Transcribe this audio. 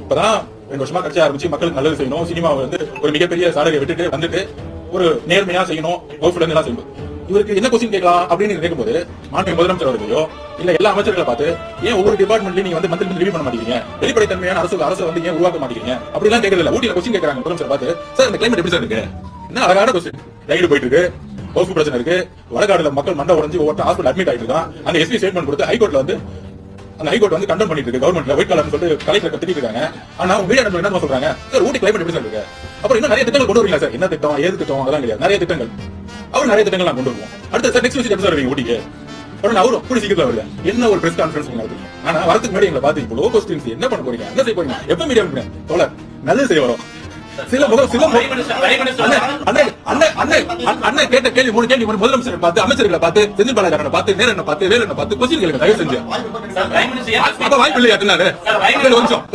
இப்பதான் ரெண்டு வருஷமா கட்சி ஆரம்பிச்சு மக்களுக்கு நல்லது செய்யணும் சினிமாவை வந்து ஒரு மிகப்பெரிய சாதகை விட்டுட்டு வந்துட்டு ஒரு நேர்மையா செய்யணும் வகுப்புல எல்லாம் செய்யணும். இவருக்கு என்ன கொஸ்டின் கேட்கலாம் அப்படின்னு கேட்கும்போது மாநில முதலமைச்சர் அவர்களையோ இல்ல எல்லா அமைச்சர்களை பார்த்து ஏன் ஒவ்வொரு டிபார்ட்மெண்ட்லயும் நீங்க வந்து மந்திரி ரிவ்யூ பண்ண மாட்டீங்க வெளிப்படைத்தன்மையான அரசு அரசு வந்து ஏன் உருவாக்க மாட்டீங்க அப்படி எல்லாம் கேட்கறது இல்ல ஊட்டியில கொஸ்டின் கேட்கறாங்க முதலமைச்சர் பார்த்து சார் இந்த கிளைமேட் எப்படி சார் இருக்கு? என்ன அழகான கொஸ்டின் ரைடு போயிட்டு இருக்கு வகுப்பு பிரச்சனை இருக்கு வடகாடுல மக்கள் மண்டை உடஞ்சு ஒவ்வொரு ஹாஸ்பிட்டல் அட்மிட் ஆயிட்டு இருக்கான். அந்த எஸ்பி ஸ்டேட்மெண்ட் கொடுத்து ஹைகோர்ட்ல வந்து அந்த ஹைகோர்ட் வந்து கண்டம் பண்ணிட்டு இருக்கு. கவர்மெண்ட்ல ஒயிட் கலர்னு சொல்லிட்டு கலெக்டர் திட்டிட்டு இருக்காங்க. ஆனா மீடியா நண்பர்கள் என்ன சொல்றாங்க? சார் ஊட்டி கிளைமேட் எப்படி சார் இருக்கு? அப்புறம் இன்னும் நிறைய திட்டங்கள் கொண்டு வரீங்களா சார் என்ன திட்டம்? ஏது திட்டம்? அதெல்லாம் கிடையாது. நிறைய திட்டங்கள். அவர் நிறைய திட்டங்கள் நான் கொண்டு வருவோம். அடுத்து சார் நெக்ஸ்ட் எப்படி சார் ஊட்டிக்கு. உடனே அவரும் கூடி சீக்கிரம் வருது என்ன ஒரு பிரஸ் கான்ஃபரன்ஸ் நடத்துறீங்க? ஆனா வரதுக்கு முன்னாடி எங்களை பார்த்து லோ கொஸ்டின்ஸ் என்ன பண்ண போறீங்க? என்ன செய்ய போறீங்க? எப்ப மீடியா தோழர் நல்லது செய்ய வரும். சில முகம் சில அண்ணன், கேட்ட கேள்வி மூணு கேள்வி மூணு முதலமைச்சரை பார்த்து அமைச்சர்களை பார்த்து செந்தில் பாலாஜி பார்த்து நேரனை பார்த்து வேலனை பார்த்து கொஸ்டின் கேளுங்க தயவு செஞ்சு வாய்ப்பு இல்லையா? ஒரு நிமிஷம்